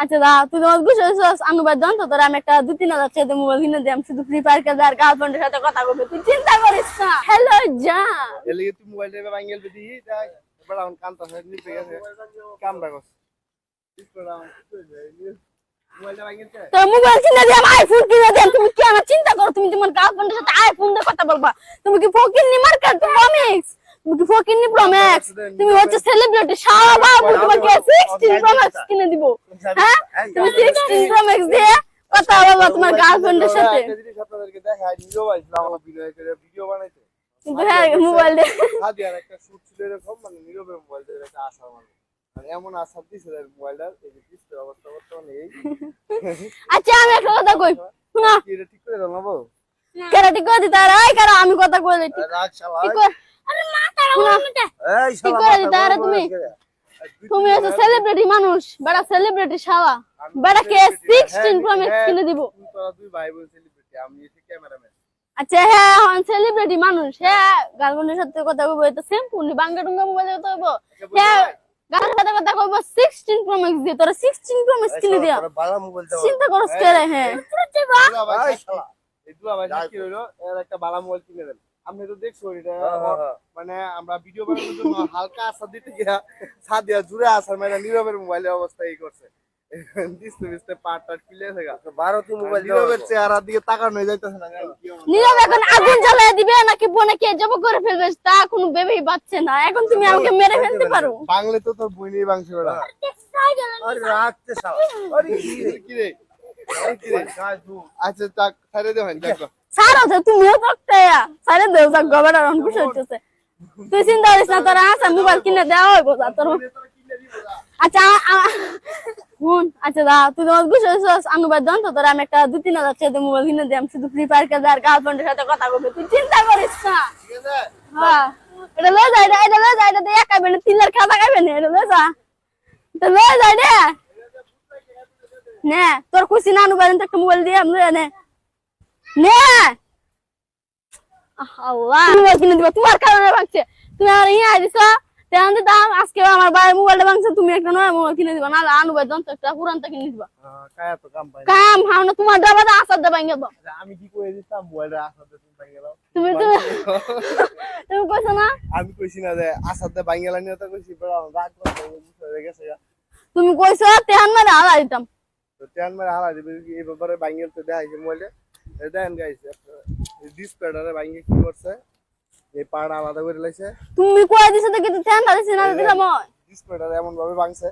আচ্ছা দা তুই তোমার বুঝে আনুবাদ জান তো আমি একটা দু তিন হাজার চাইতে মোবাইল কিনে দিই আমি শুধু ফ্রি ফায়ার খেলতে আর গার্লফ্রেন্ডের সাথে কথা বলবে। তুই চিন্তা করিস না। হ্যালো তুই মোবাইল কান্তা হয়ে নিতে গেছে। কাম রাখস মোবাইল কিনে আইফোন তুমি কি আমার চিন্তা করো? তুমি তোমার গার্লফ্রেন্ডের সাথে আইফোন দিয়ে কথা বলবা তুমি কি ফকির নি মার্কেট তুমি প্রম্যাক্স তুমি হচ্ছে সেলিব্রিটি সারা বাবু তোমাকে 16 প্রম্যাক্স কিনে দিব। হ্যাঁ? তুমি 16 প্রম্যাক্স দিয়ে কথা বলবা তোমার গার্লফ্রেন্ডের সাথে। আপনাদেরকে দেখাই নিও ভাইছিলাম আমার ভিডিও করে ভিডিও বানাইতে। কিন্তু হ্যাঁ মোবাইল দিয়ে। সাদিয়ার একটা শুট ছিল এরকম মানে নীরবের মোবাইল দিয়ে একটা আশা মানে এমন আশা দিছে মোবাইলটা এই যে ডিসপ্লে অবস্থা বর্তমানে এই। আচ্ছা আমি একটা কথা কই। শোনা এটা ঠিক করে দাও না বউ? কেরাটি করে দিতে? আর আমি কথা কইলে ঠিক শালা। আরে এই আরে তুমি? তুমি হচ্ছে সেলিব্রিটি মানুষ বড় সেলিব্রিটি শালা। বড় কে 16 প্রো ম্যাক্স কিনে দিব? তোরা দুই ভাই বোন সেলিব্রিটি আমি এসে ক্যামেরাম্যান আচ্ছা হ্যাঁ হন সেলিব্রিটি মানুষ হ্যাঁ। গার্লফ্রেন্ডের সাথে কথা কইবো এটা সিম্পল নি বাঙ্গা ডুঙ্গা মোবাইল কথা কইবো। হ্যাঁ গার্লফ্রেন্ডের সাথে কথা কইবো 16 প্রো ম্যাক্স দিয়ে তোরা 16 প্রো ম্যাক্স কিনে দিয়া। বালা মোবাইল দাও চিন্তা করছ কে রে হ্যাঁ। এই দুয়া ভাই কি হইল? এর একটা বালা মোবাইল কিনে দেন। আপনি তো দেখছ এটা মানে আমরা ভিডিও বানানোর জন্য হালকা আশা দিতে গিয়া সাদিয়া জুড়ে আসার মানে নীরবের মোবাইলের অবস্থা এই করছে। দিস্তে দিস্তে ভারতীয় মোবাইল নীরবের চেহারা দিকে তাকানো যাইতেছে না নীরব এখন আগুন জ্বালিয়ে দিবে নাকি বনে কে জব করে ফেলবে তা কোনো ভেবেই পাচ্ছে না। এখন তুমি আমাকে মেরে ফেলতে পারো। বাংলে তো তোর বই বেড়া। আরে রাখতে আরে কি রে? কি রে? এই কি রে? গাছ দু আচ্ছা তাক ছাড়ে দে ভাই দেখো। সারা তো তুমিও থাকতে। সারে দেও থাক গবের আর খুশি হচ্ছে তুই চিন্তা করিস না তোর আসা মোবাইল কিনে দেওয়া হইব যা তোর আচ্ছা আচ্ছা দা তুই তোমার বুঝে তোর আমি একটা দু তিন হাজার মোবাইল কিনে দিই আমি শুধু ফ্রি ফায়ার খেলতে আর গার্লফ্রেন্ডের সাথে কথা বলবে। তুই চিন্তা করিস না। হ্যাঁ এটা লয়ে যা এটা এটা লয়ে যা এটা তিন লাখ খাতা না এটা লয়ে যা। এটা লয়ে যা রে নে তোর খুশি না একটা মোবাইল দিয়ে আমি নে। নে আল্লাহ। মোবাইল কিনে দিবা তোমার কারণে ভাগছে। তুমি আর ইয়া দিছো তেমন দাম আজকে আমার ভাইয়ের মোবাইলটা ভাঙছে তুমি একটা নয় মোবাইল কিনে দিবা নাহলে আনুবাদ যন্ত্র একটা পুরানটা কিনে দিবা। কাম পাই কাম হাও না তোমার ডাবা দা আসার দাবা ইঙ্গে দাও। আমি কি করে দিতাম মোবাইলটা আসাতে তুমি ভাঙে দাও। তুমি তুমি তুমি কইছো না? আমি কইছি না যে আসাতে ভাঙে লানি তো কইছি বড় রাগ করে গেছে। তুমি কইছো তেহান মানে হালা দিতাম। তো টেন মারে হালা দিবে কি এই ব্যাপারে ভাঙে তো দেখাইছে মোবাইলে এই দেখেন গাইস ডিসপ্লেটারে ভাঙে কি করছে? এই পাড়া আলাদা করে লাইছে। তুমি কই দিছো তো কিন্তু ধ্যান দিছ না দিলাম। ডিসপ্লেটারে এমন ভাবে ভাঙছে।